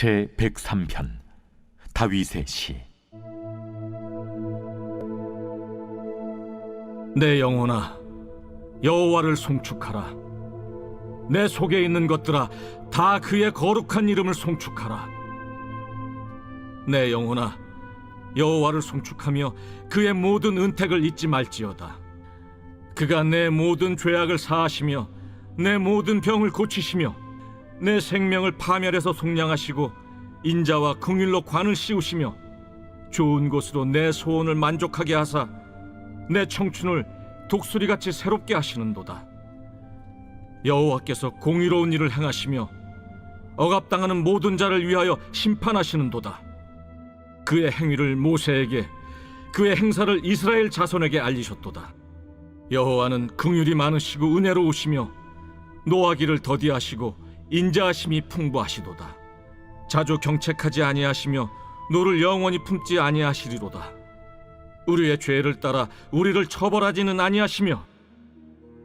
제 103편 다윗의 시. 내 영혼아 여호와를 송축하라. 내 속에 있는 것들아 다 그의 거룩한 이름을 송축하라. 내 영혼아 여호와를 송축하며 그의 모든 은택을 잊지 말지어다. 그가 내 모든 죄악을 사하시며 내 모든 병을 고치시며 내 생명을 파멸해서 속량하시고 인자와 긍휼로 관을 씌우시며 좋은 곳으로 내 소원을 만족하게 하사 내 청춘을 독수리같이 새롭게 하시는도다. 여호와께서 공의로운 일을 행하시며 억압당하는 모든 자를 위하여 심판하시는도다. 그의 행위를 모세에게 그의 행사를 이스라엘 자손에게 알리셨도다. 여호와는 긍휼이 많으시고 은혜로우시며 노하기를 더디하시고 인자하심이 풍부하시도다. 자주 경책하지 아니하시며 노를 영원히 품지 아니하시리로다. 우리의 죄를 따라 우리를 처벌하지는 아니하시며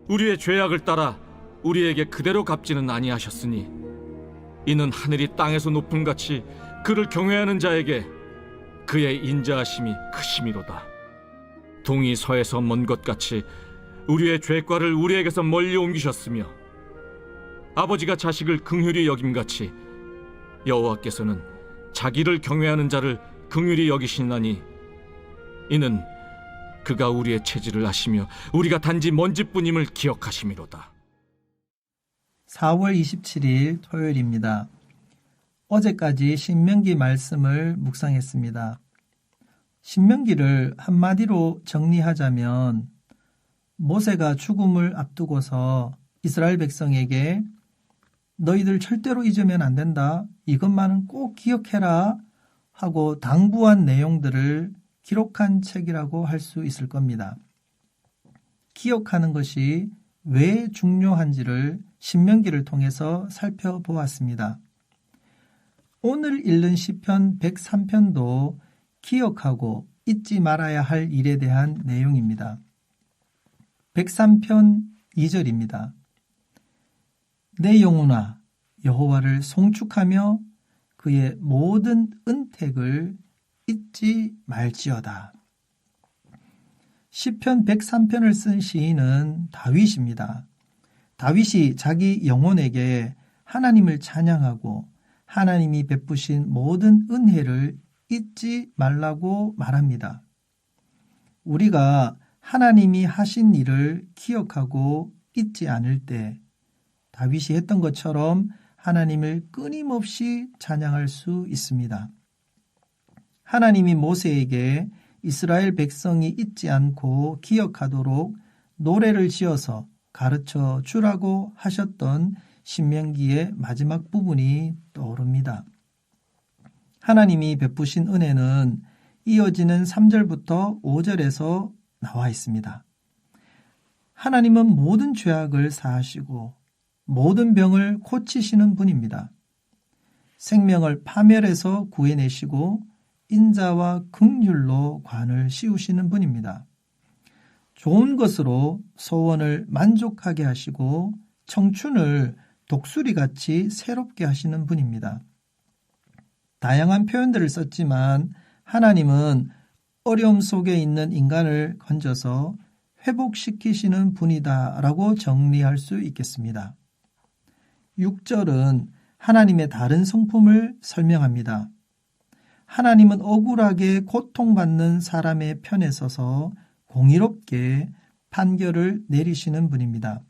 우리의 죄악을 따라 우리에게 그대로 갚지는 아니하셨으니 이는 하늘이 땅에서 높음 같이 그를 경외하는 자에게 그의 인자하심이 크심이로다. 동이 서에서 먼 것 같이 우리의 죄과를 우리에게서 멀리 옮기셨으며 아버지가 자식을 긍휼히 여김같이 여호와께서는 자기를 경외하는 자를 긍휼히 여기시나니 이는 그가 우리의 체질을 아시며 우리가 단지 먼지뿐임을 기억하심이로다. 4월 27일 토요일입니다. 어제까지 신명기 말씀을 묵상했습니다. 신명기를 한마디로 정리하자면 모세가 죽음을 앞두고서 이스라엘 백성에게 너희들 절대로 잊으면 안 된다. 이것만은 꼭 기억해라. 하고 당부한 내용들을 기록한 책이라고 할 수 있을 겁니다. 기억하는 것이 왜 중요한지를 신명기를 통해서 살펴보았습니다. 오늘 읽는 시편 103편도 기억하고 잊지 말아야 할 일에 대한 내용입니다. 103편 2절입니다. 내 영혼아 여호와를 송축하며 그의 모든 은택을 잊지 말지어다. 시편 103편을 쓴 시인은 다윗입니다. 다윗이 자기 영혼에게 하나님을 찬양하고 하나님이 베푸신 모든 은혜를 잊지 말라고 말합니다. 우리가 하나님이 하신 일을 기억하고 잊지 않을 때 다윗이 했던 것처럼 하나님을 끊임없이 찬양할 수 있습니다. 하나님이 모세에게 이스라엘 백성이 잊지 않고 기억하도록 노래를 지어서 가르쳐 주라고 하셨던 신명기의 마지막 부분이 떠오릅니다. 하나님이 베푸신 은혜는 이어지는 3절부터 5절에서 나와 있습니다. 하나님은 모든 죄악을 사하시고 모든 병을 고치시는 분입니다. 생명을 파멸해서 구해내시고 인자와 극률로 관을 씌우시는 분입니다. 좋은 것으로 소원을 만족하게 하시고 청춘을 독수리같이 새롭게 하시는 분입니다. 다양한 표현들을 썼지만 하나님은 어려움 속에 있는 인간을 건져서 회복시키시는 분이다 라고 정리할 수 있겠습니다. 6절은 하나님의 다른 성품을 설명합니다. 하나님은 억울하게 고통받는 사람의 편에 서서 공의롭게 판결을 내리시는 분입니다.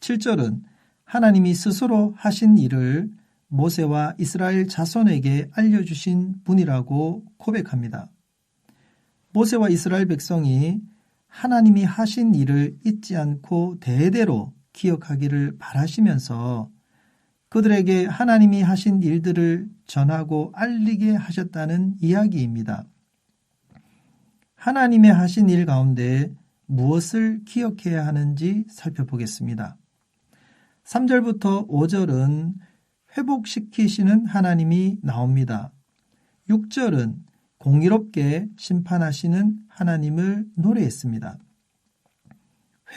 7절은 하나님이 스스로 하신 일을 모세와 이스라엘 자손에게 알려주신 분이라고 고백합니다. 모세와 이스라엘 백성이 하나님이 하신 일을 잊지 않고 대대로 기억하기를 바라시면서 그들에게 하나님이 하신 일들을 전하고 알리게 하셨다는 이야기입니다. 하나님의 하신 일 가운데 무엇을 기억해야 하는지 살펴보겠습니다. 3절부터 5절은 회복시키시는 하나님이 나옵니다. 6절은 공의롭게 심판하시는 하나님을 노래했습니다.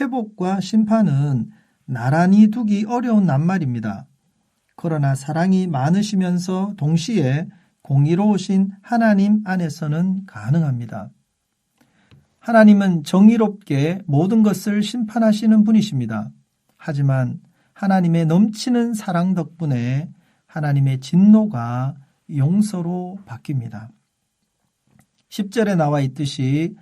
회복과 심판은 나란히 두기 어려운 낱말입니다. 그러나 사랑이 많으시면서 동시에 공의로우신 하나님 안에서는 가능합니다. 하나님은 정의롭게 모든 것을 심판하시는 분이십니다. 하지만 하나님의 넘치는 사랑 덕분에 하나님의 진노가 용서로 바뀝니다. 10절에 나와 있듯이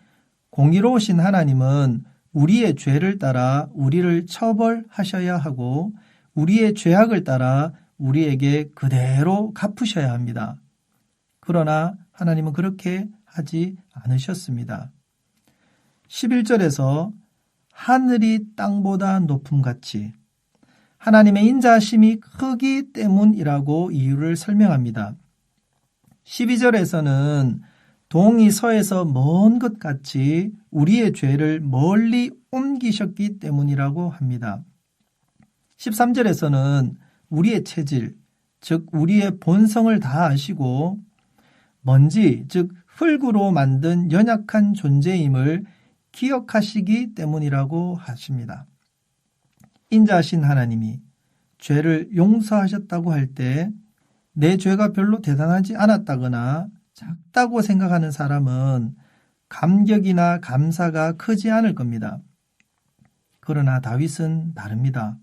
공의로우신 하나님은 우리의 죄를 따라 우리를 처벌하셔야 하고 우리의 죄악을 따라 우리에게 그대로 갚으셔야 합니다. 그러나 하나님은 그렇게 하지 않으셨습니다. 11절에서 하늘이 땅보다 높음 같이 하나님의 인자하심이 크기 때문이라고 이유를 설명합니다. 12절에서는 동이 서에서 먼 것 같이 우리의 죄를 멀리 옮기셨기 때문이라고 합니다. 13절에서는 우리의 체질, 즉 우리의 본성을 다 아시고 먼지, 즉 흙으로 만든 연약한 존재임을 기억하시기 때문이라고 하십니다. 인자하신 하나님이 죄를 용서하셨다고 할 때 내 죄가 별로 대단하지 않았다거나 작다고 생각하는 사람은 감격이나 감사가 크지 않을 겁니다. 그러나 다윗은 다릅니다.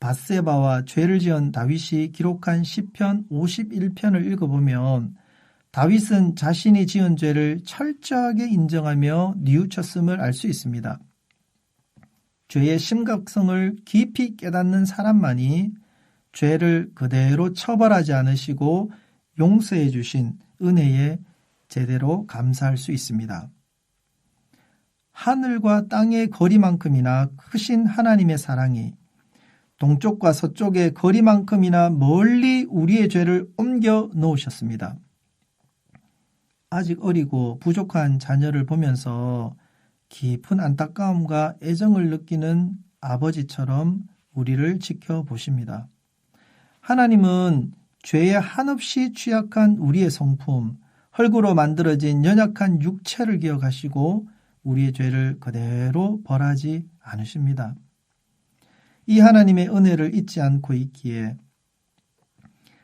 바세바와 죄를 지은 다윗이 기록한 시편 51편을 읽어보면 다윗은 자신이 지은 죄를 철저하게 인정하며 뉘우쳤음을 알 수 있습니다. 죄의 심각성을 깊이 깨닫는 사람만이 죄를 그대로 처벌하지 않으시고 용서해 주신 은혜에 제대로 감사할 수 있습니다. 하늘과 땅의 거리만큼이나 크신 하나님의 사랑이 동쪽과 서쪽의 거리만큼이나 멀리 우리의 죄를 옮겨 놓으셨습니다. 아직 어리고 부족한 자녀를 보면서 깊은 안타까움과 애정을 느끼는 아버지처럼 우리를 지켜보십니다. 하나님은 죄에 한없이 취약한 우리의 성품, 헐구로 만들어진 연약한 육체를 기억하시고 우리의 죄를 그대로 벌하지 않으십니다. 이 하나님의 은혜를 잊지 않고 있기에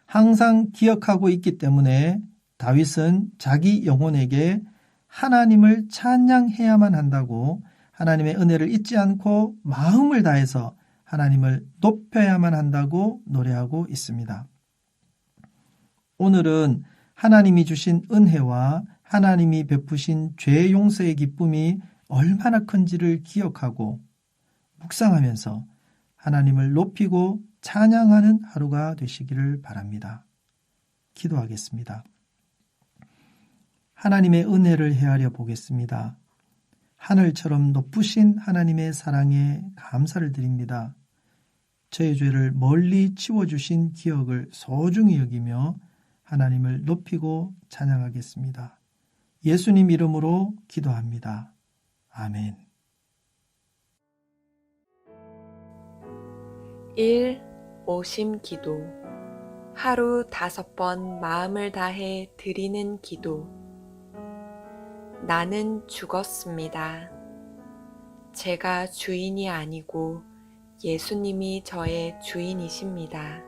항상 기억하고 있기 때문에 다윗은 자기 영혼에게 하나님을 찬양해야만 한다고 하나님의 은혜를 잊지 않고 마음을 다해서 하나님을 높여야만 한다고 노래하고 있습니다. 오늘은 하나님이 주신 은혜와 하나님이 베푸신 죄 용서의 기쁨이 얼마나 큰지를 기억하고 묵상하면서 하나님을 높이고 찬양하는 하루가 되시기를 바랍니다. 기도하겠습니다. 하나님의 은혜를 헤아려 보겠습니다. 하늘처럼 높으신 하나님의 사랑에 감사를 드립니다. 저의 죄를 멀리 치워주신 기억을 소중히 여기며 하나님을 높이고 찬양하겠습니다. 예수님 이름으로 기도합니다. 아멘. 1. 오심 기도 하루 다섯 번 마음을 다해 드리는 기도 나는 죽었습니다. 제가 주인이 아니고 예수님이 저의 주인이십니다.